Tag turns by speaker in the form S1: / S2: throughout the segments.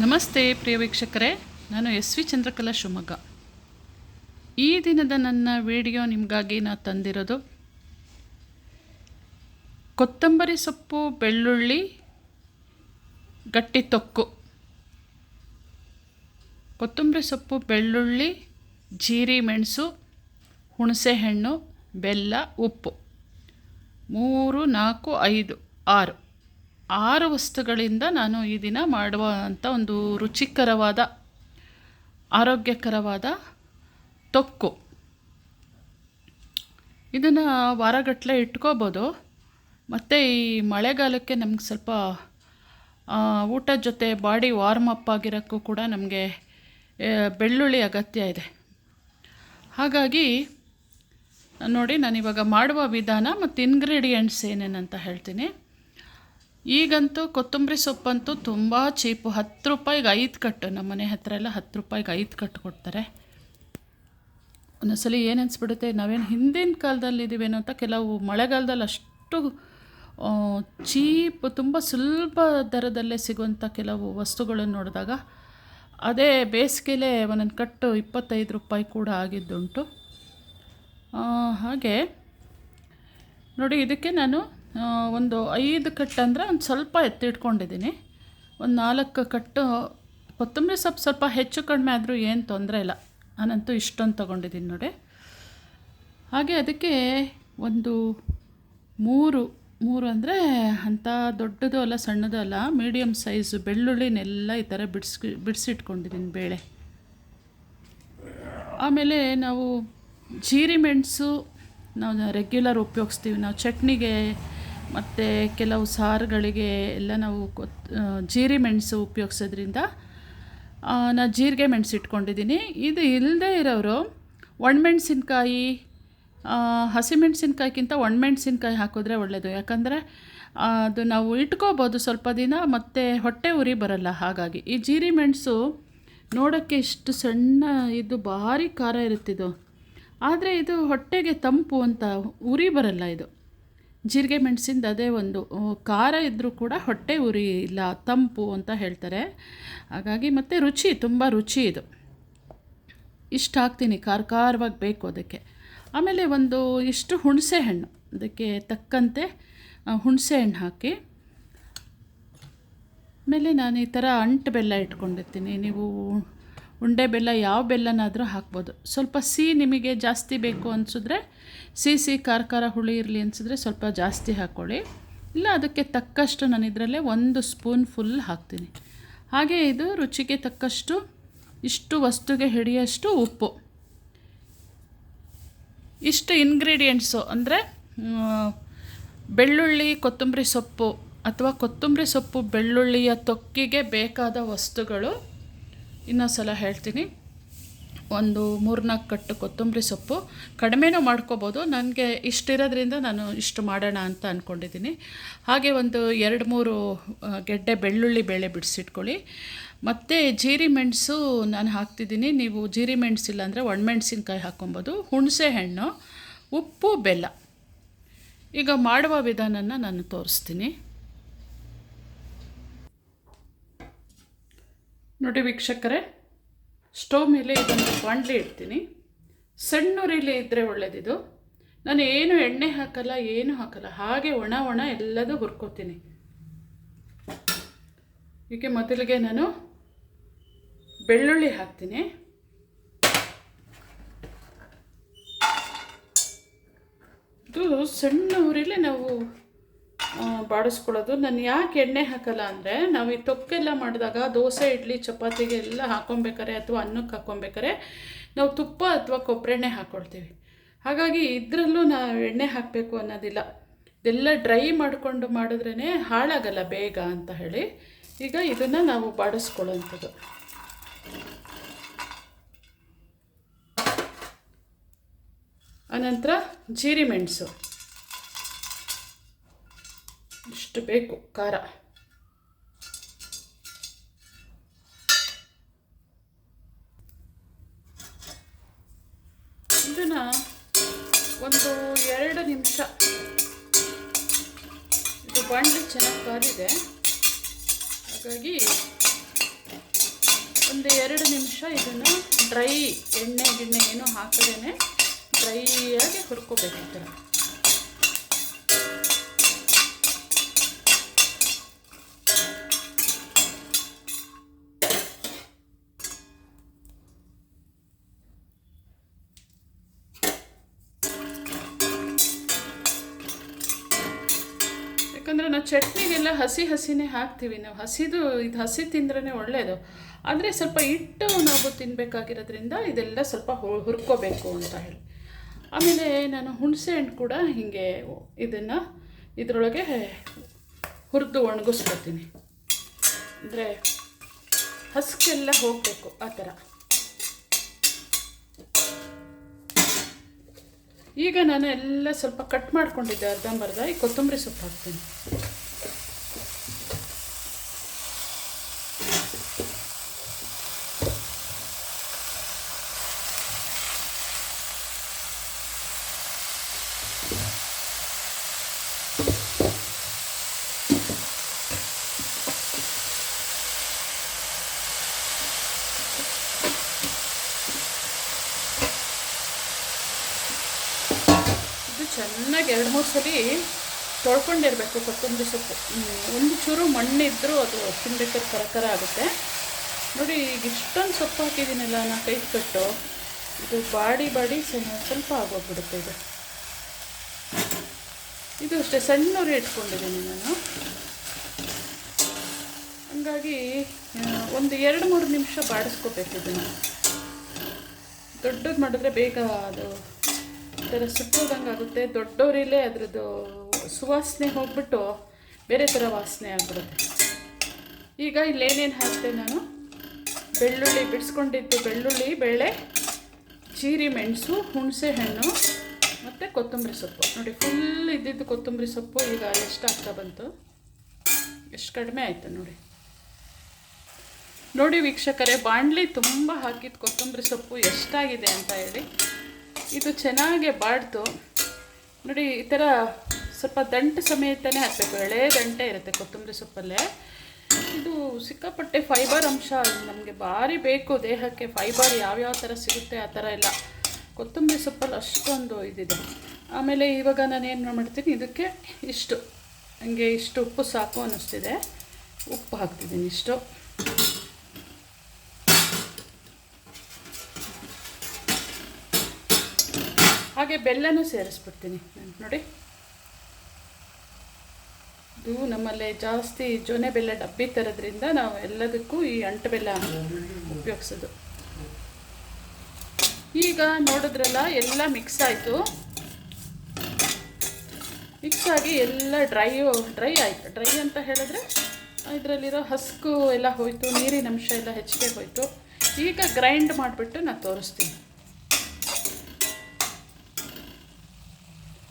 S1: ನಮಸ್ತೆ ಪ್ರಿಯ ವೀಕ್ಷಕರೇ, ನಾನು ಎಸ್ ವಿ ಚಂದ್ರಕಲಾ ಶಿವಮೊಗ್ಗ. ಈ ದಿನದ ನನ್ನ ವಿಡಿಯೋ ನಿಮಗಾಗಿ ನಾ ತಂದಿರೋದು, ಕೊತ್ತಂಬರಿ ಸೊಪ್ಪು, ಬೆಳ್ಳುಳ್ಳಿ, ಗಟ್ಟಿ ತೊಕ್ಕು. ಕೊತ್ತಂಬರಿ ಸೊಪ್ಪು, ಬೆಳ್ಳುಳ್ಳಿ, ಜೀರಿ, ಮೆಣಸು ಹುಣಸೆಹಣ್ಣು ಬೆಲ್ಲ, ಉಪ್ಪು. ಮೂರು, ನಾಲ್ಕು, ಐದು, ಆರು. ಆರು ವಸ್ತುಗಳಿಂದ ನಾನು ಈ ದಿನ ಮಾಡುವಂಥ ಒಂದು ರುಚಿಕರವಾದ, ಆರೋಗ್ಯಕರವಾದ ತೊಕ್ಕು. ಇದನ್ನು ವಾರಗಟ್ಟಲೆ ಇಟ್ಕೋಬೋದು. ಮತ್ತು ಈ ಮಳೆಗಾಲಕ್ಕೆ ನಮ್ಗೆ ಸ್ವಲ್ಪ ಊಟದ ಜೊತೆ ಬಾಡಿ ವಾರ್ಮ್ ಅಪ್ ಆಗಿರೋಕ್ಕೂ ಕೂಡ ನಮಗೆ ಬೆಳ್ಳುಳ್ಳಿ ಅಗತ್ಯ ಇದೆ. ಹಾಗಾಗಿ ನೋಡಿ ನಾನಿವಾಗ ಮಾಡುವ ವಿಧಾನ ಮತ್ತು ಇನ್ಗ್ರೀಡಿಯೆಂಟ್ಸ್ ಏನೇನಂತ ಹೇಳ್ತೀನಿ. ಈಗಂತೂ ಕೊತ್ತಂಬರಿ ಸೊಪ್ಪಂತೂ ತುಂಬ ಚೀಪು. ಹತ್ತು ರೂಪಾಯಿಗೆ ಐದು ಕಟ್ಟು. ನಮ್ಮ ಮನೆ ಹತ್ರ ಎಲ್ಲ ಹತ್ತು ರೂಪಾಯಿಗೆ ಐದು ಕಟ್ಟು ಕೊಡ್ತಾರೆ. ಒಂದೊಂದ್ಸಲಿ ಏನು ಅನಿಸ್ಬಿಡುತ್ತೆ, ನಾವೇನು ಹಿಂದಿನ ಕಾಲದಲ್ಲಿ ಇದ್ದೀವೇನೋ ಅಂತ ಕೆಲವು ಮಳೆಗಾಲದಲ್ಲಿ ಅಷ್ಟು ಚೀಪ್, ತುಂಬ ಸುಲಭ ದರದಲ್ಲೇ ಸಿಗುವಂಥ ಕೆಲವು ವಸ್ತುಗಳನ್ನು ನೋಡಿದಾಗ ಅದೇ ಬೇಸಿಗೆಲೇ ಒಂದೊಂದು ಕಟ್ಟು ಇಪ್ಪತ್ತೈದು ರೂಪಾಯಿ ಕೂಡ ಆಗಿದ್ದುಂಟು. ಹಾಗೆ. ನೋಡಿ, ಇದಕ್ಕೆ ನಾನು ಒಂದು ಐದು ಕಟ್ಟು ಅಂದರೆ ಒಂದು ಸ್ವಲ್ಪ ಎತ್ತಿಟ್ಕೊಂಡಿದ್ದೀನಿ. ಒಂದು ನಾಲ್ಕು ಕಟ್ಟು, ಕೊತ್ತಂಬರಿ ಸೊಪ್ಪು ಸ್ವಲ್ಪ ಹೆಚ್ಚು ಕಡಿಮೆ ಆದರೂ ಏನು ತೊಂದರೆ ಇಲ್ಲ. ನಾನಂತೂ ಇಷ್ಟೊಂದು ತೊಗೊಂಡಿದ್ದೀನಿ ನೋಡಿ. ಹಾಗೆ ಅದಕ್ಕೆ ಒಂದು ಮೂರು ಮೂರು ಅಂದರೆ ಅಂಥ ದೊಡ್ಡದು ಅಲ್ಲ, ಸಣ್ಣದು ಅಲ್ಲ ಮೀಡಿಯಮ್ ಸೈಜು ಬೆಳ್ಳುಳ್ಳಿನೆಲ್ಲ ಈ ಥರ ಬಿಡಿಸಿ ಬಿಡಿಸಿಟ್ಕೊಂಡಿದ್ದೀನಿ ಬೇಳೆ. ಆಮೇಲೆ ನಾವು ಜೀರಿ ಮೆಣಸು ನಾವು ರೆಗ್ಯುಲರ್ ಉಪಯೋಗಿಸ್ತೀವಿ. ನಾವು ಚಟ್ನಿಗೆ ಮತ್ತು ಕೆಲವು ಸಾರುಗಳಿಗೆ ಎಲ್ಲ ನಾವು ಕೊತ್ ಜೀರಿ ಮೆಣಸು ಉಪಯೋಗಿಸೋದ್ರಿಂದ ನಾನು ಜೀರಿಗೆ ಮೆಣಸು ಇಟ್ಕೊಂಡಿದ್ದೀನಿ. ಇದು ಇಲ್ಲದೇ ಇರೋರು ಒಣಮೆಣ್ಸಿನ್ಕಾಯಿ ಹಸಿಮೆಣಸಿನ್ಕಾಯಿಗಿಂತ ಒಣಮೆಣಸಿನ್ಕಾಯಿ ಹಾಕಿದ್ರೆ ಒಳ್ಳೆಯದು ಯಾಕಂದರೆ ಅದು ನಾವು ಇಟ್ಕೋಬೋದು ಸ್ವಲ್ಪ ದಿನ ಮತ್ತು ಹೊಟ್ಟೆ ಉರಿ ಬರಲ್ಲ ಹಾಗಾಗಿ. ಈ ಜೀರಿ ಮೆಣಸು ನೋಡೋಕ್ಕೆ ಇಷ್ಟು ಸಣ್ಣ, ಇದು ಭಾರಿ ಖಾರ ಇರುತ್ತಿದ್ದು ಆದರೆ ಇದು ಹೊಟ್ಟೆಗೆ ತಂಪು ಅಂತ ಉರಿ ಬರಲ್ಲ ಇದು. ಜೀರಿಗೆ ಮೆಣಸಿಂದ ಅದೇ ಒಂದು ಖಾರ ಇದ್ದರೂ ಕೂಡ ಹೊಟ್ಟೆ ಉರಿ ಇಲ್ಲ, ತಂಪು ಅಂತ ಹೇಳ್ತಾರೆ. ಹಾಗಾಗಿ ಮತ್ತು ರುಚಿ, ತುಂಬ ರುಚಿ ಇದು. ಇಷ್ಟು ಹಾಕ್ತೀನಿ ಖಾರ ಖಾರವಾಗಿ ಬೇಕು ಅದಕ್ಕೆ. ಆಮೇಲೆ ಒಂದು ಇಷ್ಟು ಹುಣಸೆ ಹಣ್ಣು, ಅದಕ್ಕೆ ತಕ್ಕಂತೆ ಹುಣಸೆ ಹಣ್ಣು ಹಾಕಿ. ಆಮೇಲೆ ನಾನು ಈ ಥರ ಅಂಟು ಬೆಲ್ಲ ಇಟ್ಕೊಂಡಿರ್ತೀನಿ, ನೀವು ಉಂಡೆ ಬೆಲ್ಲ ಯಾವ ಬೆಲ್ಲನಾದರೂ ಹಾಕ್ಬೋದು. ಸ್ವಲ್ಪ ಸಿಹಿ ನಿಮಗೆ ಜಾಸ್ತಿ ಬೇಕು ಅನಿಸಿದ್ರೆ, ಸಿಹಿ ಸಿಹಿ ಖಾರ ಖಾರ ಹುಳಿ ಇರಲಿ ಅನಿಸಿದ್ರೆ ಸ್ವಲ್ಪ ಜಾಸ್ತಿ ಹಾಕ್ಕೊಳ್ಳಿ ಇಲ್ಲ ಅದಕ್ಕೆ ತಕ್ಕಷ್ಟು ನಾನು ಇದರಲ್ಲೇ ಒಂದು ಸ್ಪೂನ್ ಫುಲ್ ಹಾಕ್ತೀನಿ. ಹಾಗೆ ಇದು ರುಚಿಗೆ ತಕ್ಕಷ್ಟು ಇಷ್ಟು ವಸ್ತುಗೆ ಹಿಡಿಯಷ್ಟು ಉಪ್ಪು. ಇಷ್ಟು ಇನ್ಗ್ರೀಡಿಯೆಂಟ್ಸು ಅಂದರೆ ಬೆಳ್ಳುಳ್ಳಿ, ಕೊತ್ತಂಬರಿ ಸೊಪ್ಪು ಅಥವಾ ಕೊತ್ತಂಬರಿ ಸೊಪ್ಪು ಬೆಳ್ಳುಳ್ಳಿಯ ತೊಕ್ಕಿಗೆ ಬೇಕಾದ ವಸ್ತುಗಳು ಇನ್ನೊಂದು ಸಲ ಹೇಳ್ತೀನಿ. ಒಂದು ಮೂರ್ನಾಲ್ಕು ಕಟ್ಟು ಕೊತ್ತಂಬರಿ ಸೊಪ್ಪು. ಕಡಿಮೆನೂ ಮಾಡ್ಕೋಬೋದು. ನನಗೆ ಇಷ್ಟಿರೋದ್ರಿಂದ ನಾನು ಇಷ್ಟು ಮಾಡೋಣ ಅಂತ ಅಂದ್ಕೊಂಡಿದ್ದೀನಿ ಹಾಗೆ ಒಂದು ಎರಡು ಮೂರು ಗೆಡ್ಡೆ ಬೆಳ್ಳುಳ್ಳಿ ಬೇಳೆ ಬಿಡಿಸಿಟ್ಕೊಳ್ಳಿ. ಮತ್ತು ಜೀರಿ ಮೆಣಸು ನಾನು ಹಾಕ್ತಿದ್ದೀನಿ. ನೀವು ಜೀರಿ ಮೆಣಸು ಇಲ್ಲಾಂದರೆ ಒಣಮೆಣ್ಸಿನ್ಕಾಯಿ ಹಾಕ್ಕೊಬೋದು. ಹುಣಸೆ ಹಣ್ಣು, ಉಪ್ಪು, ಬೆಲ್ಲ. ಈಗ ಮಾಡುವ ವಿಧಾನನ ನಾನು ತೋರಿಸ್ತೀನಿ. ನೋಡಿ ವೀಕ್ಷಕರೇ, ಸ್ಟವ್ ಮೇಲೆ ಇದನ್ನು ಬಾಂಡ್ಲಿ ಇಡ್ತೀನಿ. ಸಣ್ಣ ಉರಿಲಿ ಇದ್ದರೆ ಒಳ್ಳೆಯದಿದು ನಾನು ಏನು ಎಣ್ಣೆ ಹಾಕಲ್ಲ, ಏನು ಹಾಕಲ್ಲ, ಹಾಗೆ ಒಣ ಒಣ ಎಲ್ಲದೂ ಹುರ್ಕೋತೀನಿ. ಹೀಗೆ ಮೊದಲಿಗೆ ನಾನು ಬೆಳ್ಳುಳ್ಳಿ ಹಾಕ್ತೀನಿ. ಇದು ಸಣ್ಣ ಉರಿಲಿ ನಾವು ಬಾಡಿಸ್ಕೊಳ್ಳೋದು. ನಾನು ಯಾಕೆ ಎಣ್ಣೆ ಹಾಕಲ್ಲ ಅಂದರೆ, ನಾವು ಈ ತೊಕ್ಕೆಲ್ಲ ಮಾಡಿದಾಗ ದೋಸೆ, ಇಡ್ಲಿ, ಚಪಾತಿಗೆ ಎಲ್ಲ ಹಾಕೊಬೇಕಾರೆ ಅಥವಾ ಅನ್ನಕ್ಕೆ ಹಾಕೊಬೇಕಾರೆ, ನಾವು ತುಪ್ಪ ಅಥವಾ ಕೊಬ್ಬರೆಣ್ಣೆ ಹಾಕ್ಕೊಳ್ತೀವಿ ಹಾಗಾಗಿ ಇದರಲ್ಲೂ ನಾವು ಎಣ್ಣೆ ಹಾಕಬೇಕು ಅನ್ನೋದಿಲ್ಲ. ಇದೆಲ್ಲ ಡ್ರೈ ಮಾಡಿಕೊಂಡು ಮಾಡಿದ್ರೇ ಹಾಳಾಗಲ್ಲ ಬೇಗ ಅಂತ ಹೇಳಿ. ಈಗ ಇದನ್ನು ನಾವು ಬಾಡಿಸ್ಕೊಳ್ಳೋಂಥದ್ದು. ಅನಂತರ ಜೀರಿ ಮೆಣಸು ಇಷ್ಟು ಬೇಕು ಖಾರ. ಇದನ್ನು ಒಂದು ಎರಡು ನಿಮಿಷ. ಇದು ಬಾಣಲಿ ಚೆನ್ನಾಗಿ ಕಾದಿದೆ ಹಾಗಾಗಿ ಒಂದು ಎರಡು ನಿಮಿಷ ಇದನ್ನು ಡ್ರೈ ಎಣ್ಣೆ ಗಿಣ್ಣೆ ಏನು ಹಾಕದೇನೆ ಡ್ರೈಯಾಗಿ ಹುರ್ಕೋಬೇಕು ಈ ಚಟ್ನಿಗೆಲ್ಲ ಹಸಿ ಹಸಿನೇ ಹಾಕ್ತೀವಿ. ನಾವು ಹಸಿದು, ಇದು ಹಸಿ ತಿಂದ್ರೇ ಒಳ್ಳೆಯದು ಆದರೆ ಸ್ವಲ್ಪ ಹಿಟ್ಟು ನಾವು ತಿನ್ನಬೇಕಾಗಿರೋದ್ರಿಂದ ಇದೆಲ್ಲ ಸ್ವಲ್ಪ ಹುರ್ಕೋಬೇಕು ಅಂತ ಹೇಳಿ. ಆಮೇಲೆ ನಾನು ಹುಣಸೆ ಹಣ್ಣು ಕೂಡ ಹೀಗೆ ಇದನ್ನು ಇದರೊಳಗೆ ಹುರಿದು ಒಣಗಿಸ್ಕೊತೀನಿ. ಅಂದರೆ ಹಸ್ಕೆಲ್ಲ ಹೋಗಬೇಕು ಆ ಥರ. ಈಗ ನಾನು ಎಲ್ಲ ಸ್ವಲ್ಪ ಕಟ್ ಮಾಡ್ಕೊಂಡಿದ್ದೆ ಅರ್ಧಂಬರ್ಧ, ಈ ಕೊತ್ತಂಬರಿ ಸೊಪ್ಪು ಹಾಕ್ತೀನಿ ಇದು ಚೆನ್ನಾಗಿ ಎರಡು ಮೂರು ಸರಿ ತೊಳ್ಕೊಂಡಿರಬೇಕು ಕೊತ್ತಂಬರಿ ಸೊಪ್ಪು. ಒಂದು ಚೂರು ಮಣ್ಣಿದ್ದರೂ ಅದು ತಿನ್ಬೇಕಾದ್ರೆ ಕರಕರ ಕರ ಆಗುತ್ತೆ. ನೋಡಿ, ಈಗ ಇಷ್ಟೊಂದು ಸೊಪ್ಪು ಹಾಕಿದ್ದೀನಲ್ಲ ನಾನು ಕೈ ಕಟ್ಟು. ಇದು ಬಾಡಿ ಬಾಡಿ ಸ್ವಲ್ಪ ಸ್ವಲ್ಪ ಆಗೋಗ್ಬಿಡುತ್ತೆ ಇದು. ಇದು ಅಷ್ಟೇ ಸಣ್ಣವ್ರಿ ಇಟ್ಕೊಂಡಿದ್ದೀನಿ ನಾನು. ಹಂಗಾಗಿ ಒಂದು ಎರಡು ಮೂರು ನಿಮಿಷ ಬಾಡಿಸ್ಕೋಬೇಕು ಇದನ್ನು. ದೊಡ್ಡದು ಮಾಡಿದ್ರೆ ಬೇಗ ಅದು ಥರ ಸುಟ್ಟೋದಂಗೆ ಆಗುತ್ತೆ. ದೊಡ್ಡವರಿಲ್ಲೇ ಅದರದ್ದು ಸುವಾಸನೆ ಹೋಗ್ಬಿಟ್ಟು ಬೇರೆ ಥರ ವಾಸನೆ ಆಗಿಬಿಡುತ್ತೆ. ಈಗ ಇಲ್ಲೇನೇನು ಹಾಕ್ತೆ ನಾನು? ಬೆಳ್ಳುಳ್ಳಿ ಬಿಡಿಸ್ಕೊಂಡಿದ್ದು ಬೆಳ್ಳುಳ್ಳಿ, ಬೇಳೆ ಚೀರಿ ಮೆಣಸು, ಹುಣಸೆ ಹಣ್ಣು ಮತ್ತು ಕೊತ್ತಂಬರಿ ಸೊಪ್ಪು. ನೋಡಿ ಫುಲ್ ಇದ್ದಿದ್ದು ಕೊತ್ತಂಬರಿ ಸೊಪ್ಪು ಈಗ ಎಷ್ಟು ಆಗ್ತಾ ಬಂತು? ಎಷ್ಟು ಕಡಿಮೆ ಆಯಿತು ನೋಡಿ. ನೋಡಿ ವೀಕ್ಷಕರೇ, ಬಾಣಲಿ ತುಂಬ ಹಾಕಿದ ಕೊತ್ತಂಬರಿ ಸೊಪ್ಪು ಎಷ್ಟಾಗಿದೆ ಅಂತ ಹೇಳಿ. ಇದು ಚೆನ್ನಾಗೆ ಬಾಡ್ತು ನೋಡಿ, ಈ ಥರ ಸ್ವಲ್ಪ ದಂಟು ಸಮೇತನೇ ಹಾಕಬೇಕು. ಎಳೆ ದಂಟೆ ಇರುತ್ತೆ ಕೊತ್ತಂಬರಿ ಸೊಪ್ಪಲ್ಲೇ. ಇದು ಸಿಕ್ಕಾಪಟ್ಟೆ ಫೈಬರ್ ಅಂಶ. ನಮಗೆ ಭಾರಿ ಬೇಕು ದೇಹಕ್ಕೆ. ಫೈಬರ್ ಯಾವ್ಯಾವ ಥರ ಸಿಗುತ್ತೆ ಆ ಥರ ಎಲ್ಲ. ಕೊತ್ತಂಬರಿ ಸೊಪ್ಪಲ್ಲಿ ಅಷ್ಟೊಂದು ಇದಿದೆ. ಆಮೇಲೆ ಇವಾಗ ನಾನು ಏನು ಮಾಡ್ತೀನಿ, ಇದಕ್ಕೆ ಇಷ್ಟು. ನನಗೆ ಇಷ್ಟು ಉಪ್ಪು ಸಾಕು ಅನ್ನಿಸ್ತಿದೆ. ಉಪ್ಪು ಹಾಕ್ತಿದ್ದೀನಿ ಇಷ್ಟು. ಹಾಗೆ ಬೆಲ್ಲನೂ ಸೇರಿಸ್ಬಿಡ್ತೀನಿ. ನೋಡಿ. ಇದು ನಮ್ಮಲ್ಲಿ ಜಾಸ್ತಿ ಜೊನೆ ಬೆಲ್ಲ ಡಬ್ಬಿ ತರೋದ್ರಿಂದ ನಾವು ಎಲ್ಲದಕ್ಕೂ ಈ ಅಂಟು ಬೆಲ್ಲ ಉಪಯೋಗಿಸೋದು. ಈಗ ನೋಡಿದ್ರಲ್ಲ, ಎಲ್ಲ ಮಿಕ್ಸ್ ಆಯಿತು. ಮಿಕ್ಸ್ ಆಗಿ ಎಲ್ಲ ಡ್ರೈ ಡ್ರೈ ಆಯಿತು. ಡ್ರೈ ಅಂತ ಹೇಳಿದ್ರೆ ಇದರಲ್ಲಿರೋ ಹಸ್ಕು ಎಲ್ಲ ಹೋಯಿತು ನೀರಿನಂಶ ಎಲ್ಲ ಹೆಚ್ಚಿಗೆ ಹೋಯಿತು. ಈಗ ಗ್ರೈಂಡ್ ಮಾಡಿಬಿಟ್ಟು ನಾನು ತೋರಿಸ್ತೀನಿ.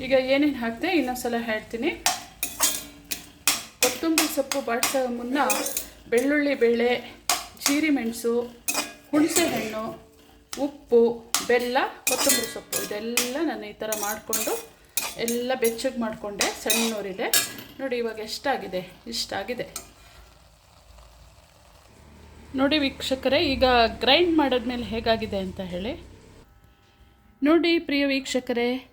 S1: ಈಗ ಏನೇನು ಹಾಕ್ತೆ ಇನ್ನೊಂದ್ಸಲ ಹೇಳ್ತೀನಿ. ಕೊತ್ತಂಬರಿ ಸೊಪ್ಪು ಬಾಡಿಸೋ ಮುನ್ನ ಬೆಳ್ಳುಳ್ಳಿ, ಬೇಳೆ, ಜೀರಿ ಮೆಣಸು ಹುಣಸೆಹಣ್ಣು ಉಪ್ಪು, ಬೆಲ್ಲ, ಕೊತ್ತಂಬರಿ ಸೊಪ್ಪು. ಇದೆಲ್ಲ ನಾನು ಈ ಥರ ಮಾಡಿಕೊಂಡು ಎಲ್ಲ ಬೆಚ್ಚಗೆ ಮಾಡಿಕೊಂಡೆ. ಸಣ್ಣವರಿದೆ ನೋಡಿ ಇವಾಗ ಎಷ್ಟಾಗಿದೆ? ಇಷ್ಟಾಗಿದೆ. ನೋಡಿ ವೀಕ್ಷಕರೇ, ಈಗ ಗ್ರೈಂಡ್ ಮಾಡಿದ್ಮೇಲೆ ಹೇಗಾಗಿದೆ ಅಂತ ಹೇಳಿ. ನೋಡಿ ಪ್ರಿಯ ವೀಕ್ಷಕರೇ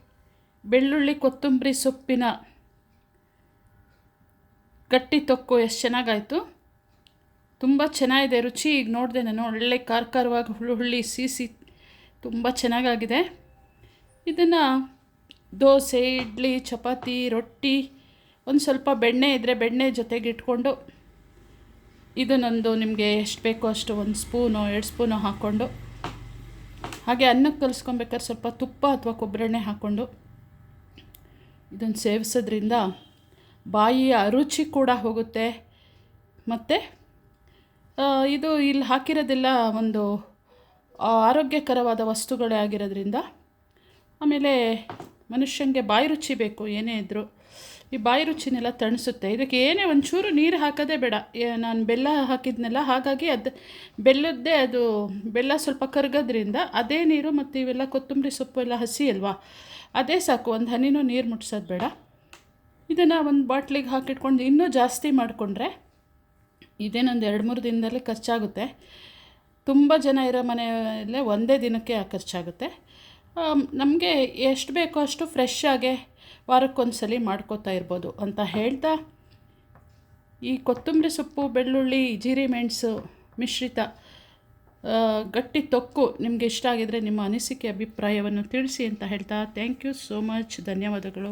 S1: ಬೆಳ್ಳುಳ್ಳಿ ಕೊತ್ತಂಬರಿ ಸೊಪ್ಪಿನ ಗಟ್ಟಿ ತೊಕ್ಕು ಎಷ್ಟು ಚೆನ್ನಾಗಾಯಿತು. ತುಂಬ ಚೆನ್ನಾಗಿದೆ, ರುಚಿ ಈಗ ನೋಡಿದೆ ನಾನು. ಒಳ್ಳೆ ಖಾರ ಖಾರವಾಗಿ ಹುಳು ಹುಳಿ ಸೀಸಿ ತುಂಬ ಚೆನ್ನಾಗಾಗಿದೆ. ಇದನ್ನು ದೋಸೆ, ಇಡ್ಲಿ, ಚಪಾತಿ, ರೊಟ್ಟಿ, ಒಂದು ಸ್ವಲ್ಪ ಬೆಣ್ಣೆ ಇದ್ದರೆ ಬೆಣ್ಣೆ ಜೊತೆಗೆ ಇಟ್ಕೊಂಡು ಇದನ್ನೊಂದು ನಿಮಗೆ ಎಷ್ಟು ಬೇಕೋ ಅಷ್ಟು ಒಂದು ಸ್ಪೂನು, ಎರಡು ಸ್ಪೂನು ಹಾಕ್ಕೊಂಡು ಹಾಗೆ ಅನ್ನಕ್ಕೆ ಕಲಿಸ್ಕೊಬೇಕಾದ್ರೆ ಸ್ವಲ್ಪ ತುಪ್ಪ ಅಥವಾ ಕೊಬ್ಬರೆಣ್ಣೆ ಹಾಕ್ಕೊಂಡು ಇದನ್ನು ಸೇವಿಸೋದ್ರಿಂದ ಬಾಯಿಯ ರುಚಿ ಕೂಡ ಹೋಗುತ್ತೆ. ಮತ್ತು ಇದು ಇಲ್ಲಿ ಹಾಕಿರೋದೆಲ್ಲ ಒಂದು ಆರೋಗ್ಯಕರವಾದ ವಸ್ತುಗಳೇ ಆಗಿರೋದ್ರಿಂದ ಆಮೇಲೆ ಮನುಷ್ಯನಿಗೆ ಬಾಯಿ ರುಚಿ ಬೇಕು, ಏನೇ ಇದ್ದರೂ ಈ ಬಾಯಿ ರುಚಿನೆಲ್ಲ ತಣಿಸುತ್ತೆ. ಇದಕ್ಕೆ ಏನೇ ಒಂಚೂರು ನೀರು ಹಾಕೋದೇ ಬೇಡ. ನಾನು ಬೆಲ್ಲ ಹಾಕಿದ್ನಲ್ಲ, ಹಾಗಾಗಿ ಅದು ಬೆಲ್ಲದ್ದೇ ಅದು ಬೆಲ್ಲ ಸ್ವಲ್ಪ ಕರಗೋದ್ರಿಂದ ಅದೇ ನೀರು ಮತ್ತು ಇವೆಲ್ಲ ಕೊತ್ತಂಬರಿ ಸೊಪ್ಪು ಎಲ್ಲ ಹಸಿ ಅಲ್ವಾ? ಅದೇ ಸಾಕು, ಒಂದು ಹನಿನೂ ನೀರು ಮುಟ್ಸೋದು ಬೇಡ. ಇದನ್ನು ಒಂದು ಬಾಟ್ಲಿಗೆ ಹಾಕಿಟ್ಕೊಂಡು ಇನ್ನೂ ಜಾಸ್ತಿ ಮಾಡಿಕೊಂಡ್ರೆ ಇದೇನೊಂದು ಎರಡು ಮೂರು ದಿನದಲ್ಲಿ ಖರ್ಚಾಗುತ್ತೆ. ತುಂಬ ಜನ ಇರೋ ಮನೆಯಲ್ಲೇ ಒಂದೇ ದಿನಕ್ಕೆ ಖರ್ಚಾಗುತ್ತೆ. ನಮಗೆ ಎಷ್ಟು ಬೇಕೋ ಅಷ್ಟು ಫ್ರೆಶ್ ಆಗೇ ವಾರಕ್ಕೊಂದ್ಸಲಿ ಮಾಡ್ಕೋತಾ ಇರ್ಬೋದು ಅಂತ ಹೇಳ್ತಾ, ಈ ಕೊತ್ತಂಬರಿ ಸೊಪ್ಪು, ಬೆಳ್ಳುಳ್ಳಿ, ಜೀರಿ ಮೆಣಸು, ಮಿಶ್ರಿತ ಗಟ್ಟಿ ತೊಕ್ಕು ನಿಮಗೆ ಇಷ್ಟ ಆಗಿದರೆ ನಿಮ್ಮ ಅನಿಸಿಕೆ, ಅಭಿಪ್ರಾಯವನ್ನು ತಿಳಿಸಿ ಅಂತ ಹೇಳ್ತಾ ಥ್ಯಾಂಕ್ ಯು ಸೋ ಮಚ್ ಧನ್ಯವಾದಗಳು.